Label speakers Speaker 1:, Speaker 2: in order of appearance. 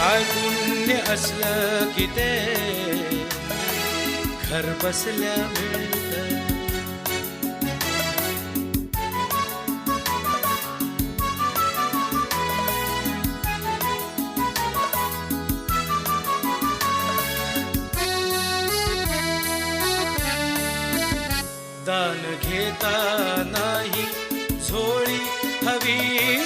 Speaker 1: काय पुण्य असलं की ते घर बसल्या मिळत. दान घेता नाही झोळी हवी